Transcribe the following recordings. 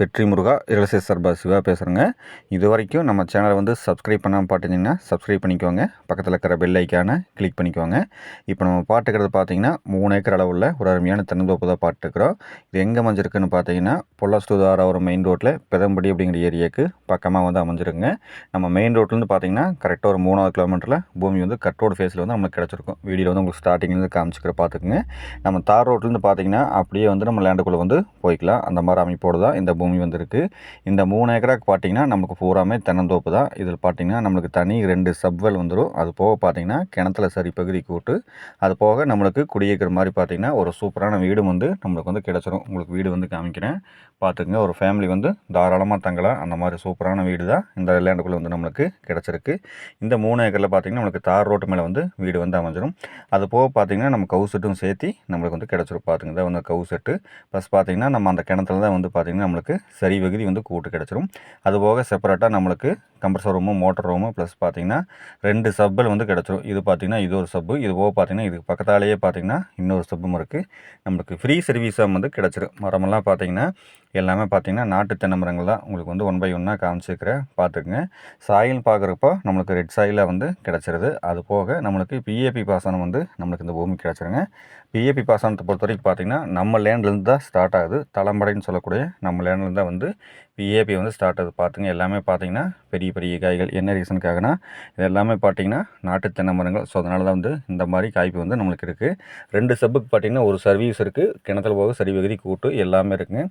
வெற்றி முருகா இலசை சர்பா சிவா பேசுகிறேங்க இது வரைக்கும் நம்ம சேனலை வந்து சப்ஸ்கிரைப் பண்ணாமல் பார்த்துட்டிங்கன்னா சப்ஸ்கிரைப் பண்ணிக்கோங்க. பக்கத்தில் இருக்கிற பெல் ஐக்கானை கிளிக் பண்ணிக்கோங்க. இப்போ நம்ம பாட்டுக்கிறது பார்த்தீங்கன்னா மூணு ஏக்கர் அளவில் ஒரு அருமையான தென்னந்தோப்பு தான் பாட்டுக்கிறோம் இது எங்கே அமைஞ்சிருக்குன்னு பார்த்தீங்கன்னா பொல்லாஸ்துதாரா ஒரு மெயின் ரோட்டில் பெதம்படி அப்படிங்கிற ஏரியாவுக்கு பக்கமாக வந்து அமைஞ்சிருங்க நம்ம மெயின் ரோட்லேருந்து பார்த்தீங்கன்னா கரெக்டாக ஒரு மூணாவது கிலோமீட்டரில் பூமி வந்து கட்டோட ஃபேஸில் வந்து நமக்கு கிடச்சிருக்கும். வீடியோ வந்து உங்களுக்கு ஸ்டார்டிங்லேருந்து காமிச்சிக்கிற பார்த்துக்குங்க நம்ம தார் ரோட்லேருந்து பார்த்தீங்கன்னா அப்படியே வந்து நம்ம லேண்டுக்குள்ளே வந்து போய்க்கலாம். அந்த மாதிரி அமைப்போடு தான் இந்த பூமி வந்திருக்கு. இந்த மூணு ஏக்கராக்கு பார்த்தீங்கன்னா நமக்கு பூராமே தென்னந்தோப்பு தான். இதில் பார்த்தீங்கன்னா நம்மளுக்கு தனி ரெண்டு சப்வெல் வந்துடும் அது போக பார்த்தீங்கன்னா கிணத்துல சரி பகுதி கூட்டு அது போக நம்மளுக்கு குடியிருக்கிற மாதிரி பார்த்தீங்கன்னா ஒரு சூப்பரான வீடும் வந்து நம்மளுக்கு வந்து கிடச்சிரும். உங்களுக்கு வீடு வந்து காமிக்கிறேன். பார்த்துக்குங்க ஒரு ஃபேமிலி வந்து தாராளமாக தங்கலாம். அந்த மாதிரி சூப்பரான வீடு தான். இந்த லேண்டுக்குள்ளே வந்து நம்மளுக்கு கிடச்சிருக்கு. இந்த மூணு ஏக்கரில் பார்த்திங்கன்னா நம்மளுக்கு தார் ரோட்டு மேலே வந்து வீடு வந்து அமைஞ்சிடும் அது போக பார்த்திங்கன்னா நம்ம கவு செட்டும் சேர்த்து நம்மளுக்கு வந்து கிடச்சிரும். பார்த்துங்க தான் வந்து கவு செட்டு. ப்ளஸ் பார்த்திங்கன்னா நம்ம அந்த கிணத்துல தான் வந்து பார்த்திங்கன்னா நம்மளுக்கு சரி வகுதி வந்து கூட்டு கிடச்சிரும். அதுபோக செப்பரேட்டாக நம்மளுக்கு compressor room motor room plus பார்த்திங்கன்னா ரெண்டு சப்பில் வந்து கிடச்சிரும். இது பார்த்திங்கன்னா இது ஒரு சப்பு இது போக பார்த்திங்கன்னா இதுக்கு பக்கத்தாலேயே பார்த்திங்கன்னா இன்னொரு சப்பும் இருக்குது நம்மளுக்கு ஃப்ரீ சர்வீஸாக வந்து கிடச்சிரும். மரமெல்லாம் பார்த்திங்கன்னா எல்லாமே பார்த்திங்கன்னா நாட்டு தென்னை மரங்கள் தான். உங்களுக்கு வந்து ஒன் பை ஒன்னாக காமிச்சிருக்கிறேன். பார்த்துக்குங்க சாயில் பார்க்குறப்போ நம்மளுக்கு ரெட் சாயிலாக வந்து கிடச்சிருது. அது போக நம்மளுக்கு பிஏபி பாசனம் வந்து நம்மளுக்கு இந்த பூமி கிடச்சிருங்க. பிஏபி பாசனத்தை பொறுத்த வரைக்கும் பார்த்திங்கன்னா நம்ம லேண்ட்லேருந்து தான் ஸ்டார்ட் ஆகுது. தளம்படைன்னு சொல்லக்கூடிய நம்ம லேண்ட்லேருந்து தான் வந்து பிஏபி வந்து ஸ்டார்ட் ஆகுது. பார்த்துங்க எல்லாமே பார்த்தீங்கன்னா பெரிய பெரிய காய்கள். என்ன ரீசனுக்காகனா இது எல்லாமே பார்த்தீங்கன்னா நாட்டு தென்னை மரங்கள். ஸோ அதனால தான் வந்து இந்த மாதிரி காய்ப்பு வந்து நம்மளுக்கு இருக்குது ரெண்டு சப்புக்கு பார்த்திங்கன்னா ஒரு சர்வீஸ் இருக்குது கிணத்துல போக சரி வகுதி கூட்டு எல்லாமே இருக்குங்க.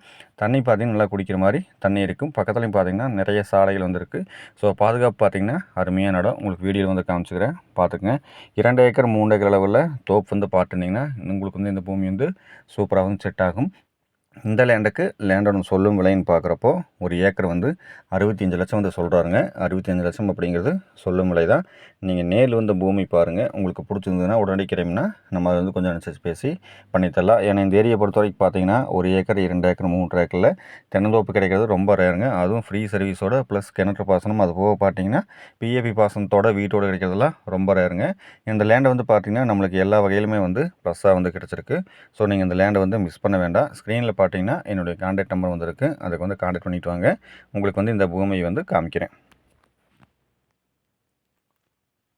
தண்ணி பார்த்திங்கன்னா நல்லா குடிக்கிற மாதிரி தண்ணி இருக்கும். பக்கத்துலையும் பார்த்திங்கன்னா நிறைய சாலைகள் வந்துருக்கு ஸோ பாதுகாப்பு பார்த்திங்கன்னா அருமையான இடம் உங்களுக்கு வீடியோ வந்து காமிச்சுக்கிறேன். பார்த்துக்குங்க இரண்டு ஏக்கர் மூணு ஏக்கர் அளவில் தோப்பு வந்து பார்த்துட்டிங்கன்னா உங்களுக்கு வந்து இந்த பூமி வந்து சூப்பராக வந்து செட் ஆகும். இந்த லேண்டுக்கு லேண்டோட சொல்லும் விலைன்னு பார்க்குறப்போ ஒரு ஏக்கர் வந்து அறுபத்தஞ்சு லட்சம் வந்து சொல்கிறாருங்க அறுபத்தஞ்சு லட்சம் அப்படிங்கிறது சொல்லும் விலை தான். நீங்கள் நேரில் வந்து பூமி பாருங்கள் உங்களுக்கு பிடிச்சிருந்ததுன்னா உடனடி கிரைம்னா நம்ம அதை வந்து கொஞ்சம் அனுசரித்து பேசி பண்ணித்தரலாம் ஏன்னா இந்த ஏரியை பொறுத்த வரைக்கும் பார்த்தீங்கன்னா ஒரு ஏக்கர் இரண்டு ஏக்கர் மூன்று ஏக்கரில் தென்னந்தோப்பு கிடைக்கிறது ரொம்ப ரேருங்க. அதுவும் ஃப்ரீ சர்வீஸோட ப்ளஸ் கிணற்று பாசனம் அது போக பார்த்தீங்கன்னா பிஏபி பாசனத்தோட வீட்டோடு கிடைக்கிறதுலாம் ரொம்ப ரேருங்க. இந்த லேண்டை வந்து பார்த்தீங்கன்னா நம்மளுக்கு எல்லா வகையிலுமே வந்து ப்ளஸ்ஸாக வந்து கிடச்சிருக்கு. ஸோ நீங்கள் இந்த லேண்டை வந்து மிஸ் பண்ண வேண்டாம். ஸ்க்ரீனில் பார்த்தீங்கன்னா என்னுடைய கான்டாக்ட் நம்பர் வந்துருக்கு அதுக்கு வந்து கான்டாக்ட் பண்ணிவிட்டு வாங்க. உங்களுக்கு வந்து இந்த பூமியை வந்து காமிக்கிறேன்.